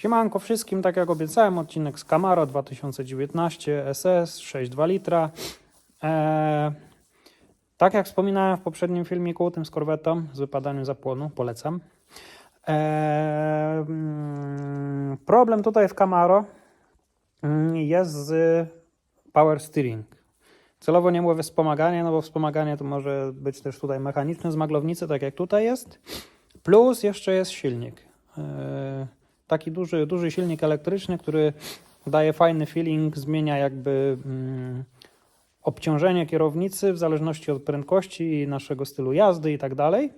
Siemanko wszystkim, tak jak obiecałem, odcinek z Camaro 2019 SS 6,2 litra. Eee, tak jak wspominałem w poprzednim filmiku, tym z korwetą, z wypadaniem zapłonu, polecam. Eee, problem tutaj w Camaro mm, jest z power steering. Celowo nie mówię wspomaganie, no bo wspomaganie to może być też tutaj mechaniczne z maglownicy, tak jak tutaj jest. Plus jeszcze jest silnik. Yy, Taki duży, duży silnik elektryczny, który daje fajny feeling, zmienia jakby mm, obciążenie kierownicy w zależności od prędkości i naszego stylu jazdy i tak dalej.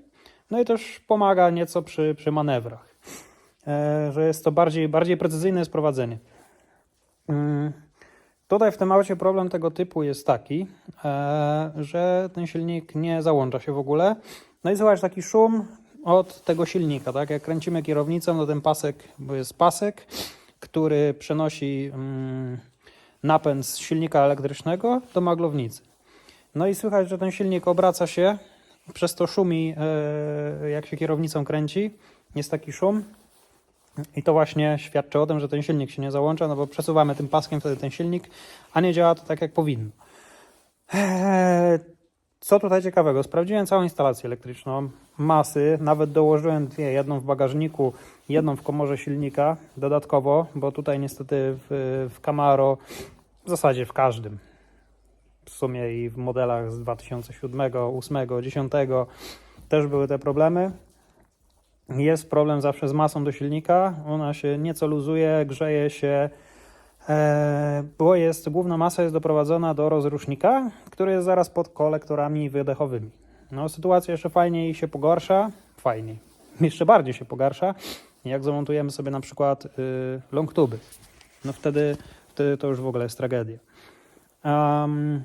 No i też pomaga nieco przy, przy manewrach, e, że jest to bardziej, bardziej precyzyjne jest prowadzenie. Mm, Tutaj w tym aucie problem tego typu jest taki, e, że ten silnik nie załącza się w ogóle. No i słychać taki szum od tego silnika, tak? Jak kręcimy kierownicą, no ten pasek, bo jest pasek, który przenosi mm, napęd z silnika elektrycznego do maglownicy. No i słychać, że ten silnik obraca się, przez to szumi, e, jak się kierownicą kręci. Jest taki szum. I to właśnie świadczy o tym, że ten silnik się nie załącza, no bo przesuwamy tym paskiem wtedy ten silnik, a nie działa to tak jak powinno. Eee, Co tutaj ciekawego? Sprawdziłem całą instalację elektryczną, masy, nawet dołożyłem dwie, jedną w bagażniku, jedną w komorze silnika dodatkowo, bo tutaj niestety w, w Camaro, w zasadzie w każdym, w sumie i w modelach z 2007, 2008, 2010 też były te problemy. Jest problem zawsze z masą do silnika. Ona się nieco luzuje, grzeje się, bo jest główna masa jest doprowadzona do rozrusznika, który jest zaraz pod kolektorami wydechowymi. No, sytuacja jeszcze fajniej się pogarsza, fajniej, jeszcze bardziej się pogarsza, jak zamontujemy sobie na przykład y, long tuby. No wtedy, wtedy to już w ogóle jest tragedia. Em,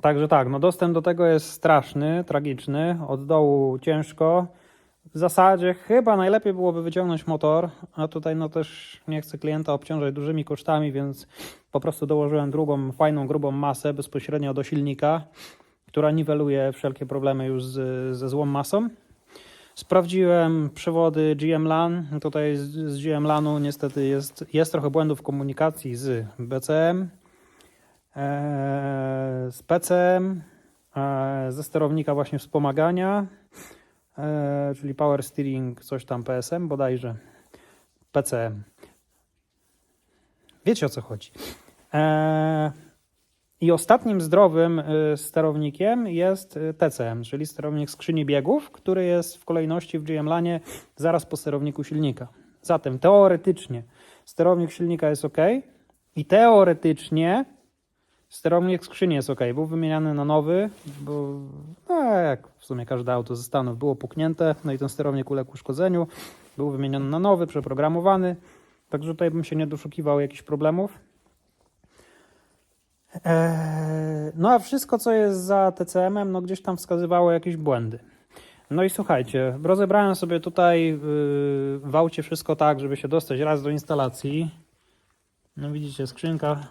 Także tak, no dostęp do tego jest straszny, tragiczny, od dołu ciężko. W zasadzie chyba najlepiej byłoby wyciągnąć motor, a tutaj no też nie chcę klienta obciążać dużymi kosztami, więc po prostu dołożyłem drugą fajną, grubą masę bezpośrednio do silnika, która niweluje wszelkie problemy już z, ze złą masą. Sprawdziłem przewody GM LAN. Tutaj z, z GM LANu niestety jest, jest trochę błędów w komunikacji z BCM, e, z PCM, e, ze sterownika właśnie wspomagania, czyli Power Steering, coś tam PSM bodajże, PCM. Wiecie o co chodzi. E, I ostatnim zdrowym e, sterownikiem jest e, TCM, czyli sterownik skrzyni biegów, który jest w kolejności w GM-Lanie zaraz po sterowniku silnika. Zatem teoretycznie sterownik silnika jest ok i teoretycznie sterownik skrzyni jest ok. Był wymieniany na nowy, bo no, jak w sumie każde auto ze Stanów było puknięte, no i ten sterownik uległ uszkodzeniu. Był wymieniony na nowy, przeprogramowany. Także tutaj bym się nie doszukiwał jakichś problemów. Eee, No a wszystko, co jest za TCM-em, no gdzieś tam wskazywało jakieś błędy. No i słuchajcie, rozebrałem sobie tutaj yy, w aucie wszystko tak, żeby się dostać raz do instalacji. No widzicie, skrzynka,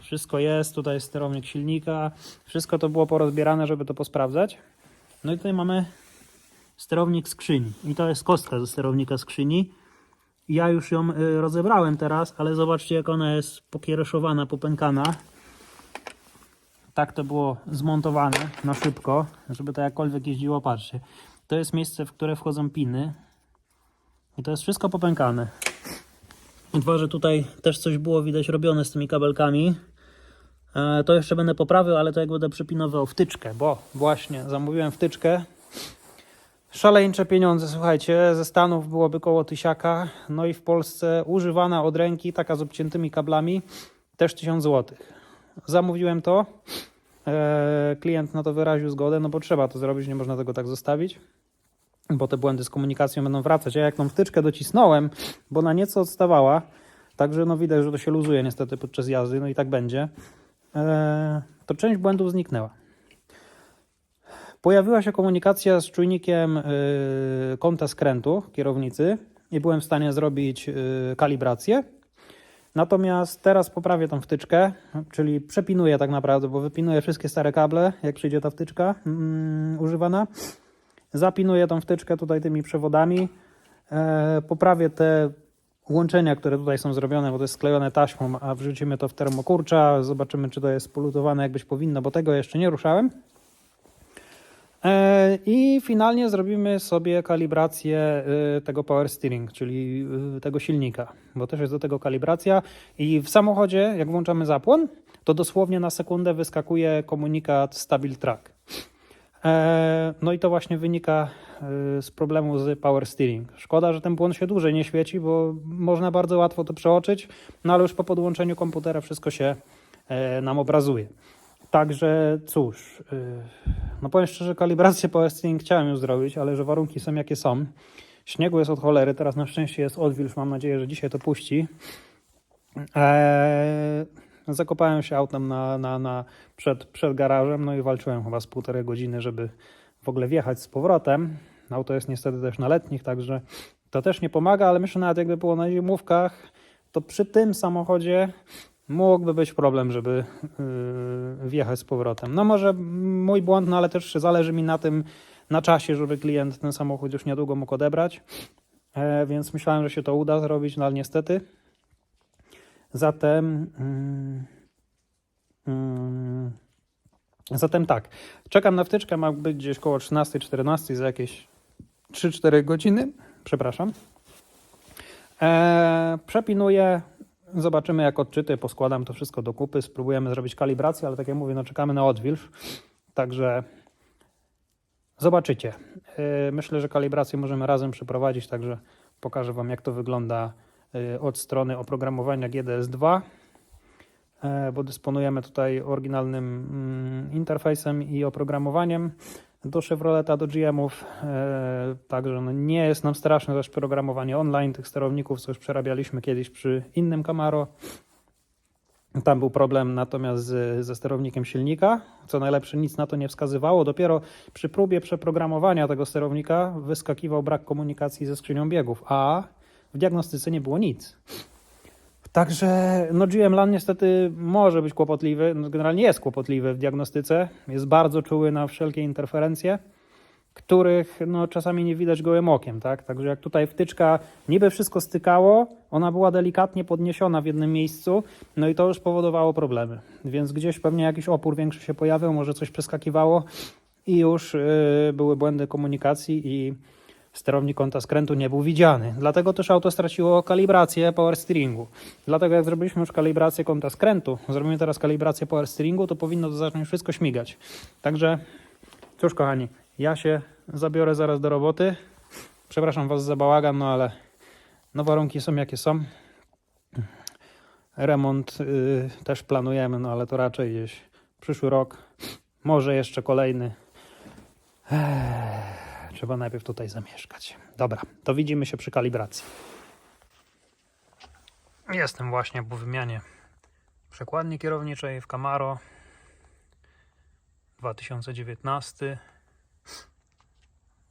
wszystko jest, tutaj jest sterownik silnika, wszystko to było porozbierane, żeby to posprawdzać. No i tutaj mamy sterownik skrzyni i to jest kostka ze sterownika skrzyni. Ja już ją y, rozebrałem teraz, ale zobaczcie jak ona jest pokiereszowana, popękana. Tak to było zmontowane na szybko, żeby to jakkolwiek jeździło. Patrzcie, to jest miejsce, w które wchodzą piny i to jest wszystko popękane. Dwa, że tutaj też coś było widać robione z tymi kabelkami. E, To jeszcze będę poprawił, ale to jak będę przypinował wtyczkę, bo właśnie zamówiłem wtyczkę. Szaleńcze pieniądze, słuchajcie, ze Stanów byłoby koło tysiaka, no i w Polsce używana od ręki, taka z obciętymi kablami, też 1000 zł. Zamówiłem to, e, klient na to wyraził zgodę, no bo trzeba to zrobić, nie można tego tak zostawić bo te błędy z komunikacją będą wracać. Ja jak tą wtyczkę docisnąłem, bo na nieco odstawała, także no widać, że to się luzuje niestety podczas jazdy, no i tak będzie, e, to część błędów zniknęła. Pojawiła się komunikacja z czujnikiem e, kąta skrętu kierownicy i byłem w stanie zrobić e, kalibrację. Natomiast teraz poprawię tą wtyczkę, czyli przepinuję tak naprawdę, bo wypinuję wszystkie stare kable, jak przyjdzie ta wtyczka mm, używana. Zapinuję tą wtyczkę tutaj tymi przewodami. E, poprawię te łączenia, które tutaj są zrobione, bo to jest sklejone taśmą, a wrzucimy to w termokurcza, zobaczymy, czy to jest polutowane jak być powinno, bo tego jeszcze nie ruszałem. E, I finalnie zrobimy sobie kalibrację e, tego power steering, czyli tego silnika, bo też jest do tego kalibracja. I w samochodzie, jak włączamy zapłon, to dosłownie na sekundę wyskakuje komunikat Stabil Track. E, No i to właśnie wynika e, z problemu z power steering. Szkoda, że ten błąd się dłużej nie świeci, bo można bardzo łatwo to przeoczyć, no ale już po podłączeniu komputera wszystko się e, nam obrazuje. Także cóż, no powiem szczerze, kalibrację power steering chciałem już zrobić, ale że warunki są jakie są. Śniegu jest od cholery, teraz na szczęście jest odwilż, mam nadzieję, że dzisiaj to puści. Eee, zakopałem się autem na, na, na przed, przed garażem, no i walczyłem chyba z półtorej godziny, żeby w ogóle wjechać z powrotem. Auto jest niestety też na letnich, także to też nie pomaga, ale myślę nawet jakby było na zimówkach, to przy tym samochodzie mógłby być problem, żeby yy, wjechać z powrotem. No może mój błąd, no ale też zależy mi na tym, na czasie, żeby klient ten samochód już niedługo mógł odebrać. E, więc myślałem, że się to uda zrobić, no ale niestety. Zatem. mm, mm, zatem tak. Czekam na wtyczkę, ma być gdzieś koło 13-14 za jakieś 3-4 godziny. Przepraszam. E, przepinuję. Zobaczymy jak odczyty, poskładam to wszystko do kupy, spróbujemy zrobić kalibrację, ale tak jak mówię, no czekamy na odwilż. Także zobaczycie. E, Myślę, że kalibrację możemy razem przeprowadzić, także pokażę Wam jak to wygląda od strony oprogramowania GDS2, e, bo dysponujemy tutaj oryginalnym mm, interfejsem i oprogramowaniem do Chevroleta, do GM-ów, e, także no nie jest nam straszne też programowanie online tych sterowników, co już przerabialiśmy kiedyś przy innym Camaro. Tam był problem natomiast z, ze sterownikiem silnika. Co najlepsze, nic na to nie wskazywało. Dopiero przy próbie przeprogramowania tego sterownika wyskakiwał brak komunikacji ze skrzynią biegów, a w diagnostyce nie było nic. Także no GM LAN niestety może być kłopotliwy, no generalnie jest kłopotliwy w diagnostyce, jest bardzo czuły na wszelkie interferencje, których no, czasami nie widać gołym okiem, tak? Także jak tutaj wtyczka niby wszystko stykało, ona była delikatnie podniesiona w jednym miejscu, no i to już powodowało problemy. Więc gdzieś pewnie jakiś opór większy się pojawił, może coś przeskakiwało i już yy, były błędy komunikacji i sterownik kąta skrętu nie był widziany. Dlatego też auto straciło kalibrację power steeringu. Dlatego jak zrobiliśmy już kalibrację kąta skrętu, zrobimy teraz kalibrację power steeringu, to powinno to zacząć wszystko śmigać. Także cóż kochani, ja się zabiorę zaraz do roboty. Przepraszam Was za bałagan, no ale no warunki są jakie są. Remont y, też planujemy, no ale to raczej gdzieś przyszły rok, może jeszcze kolejny. Trzeba najpierw tutaj zamieszkać. Dobra, to widzimy się przy kalibracji. Jestem właśnie po wymianie przekładni kierowniczej w Camaro 2019.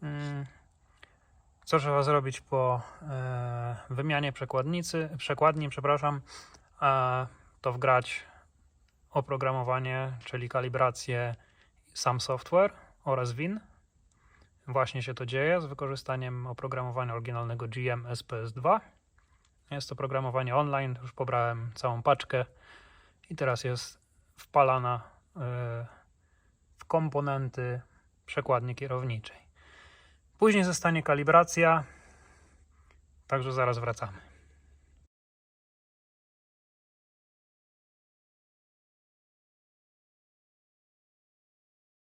Mm. Co trzeba zrobić po e, wymianie przekładnicy, przekładni, przepraszam, to wgrać oprogramowanie, czyli kalibrację sam software oraz WIN. Właśnie się to dzieje z wykorzystaniem oprogramowania oryginalnego GM SPS2. Jest to programowanie online, już pobrałem całą paczkę i teraz jest wpalana e, w komponenty przekładni kierowniczej. Później zostanie kalibracja, także zaraz wracamy.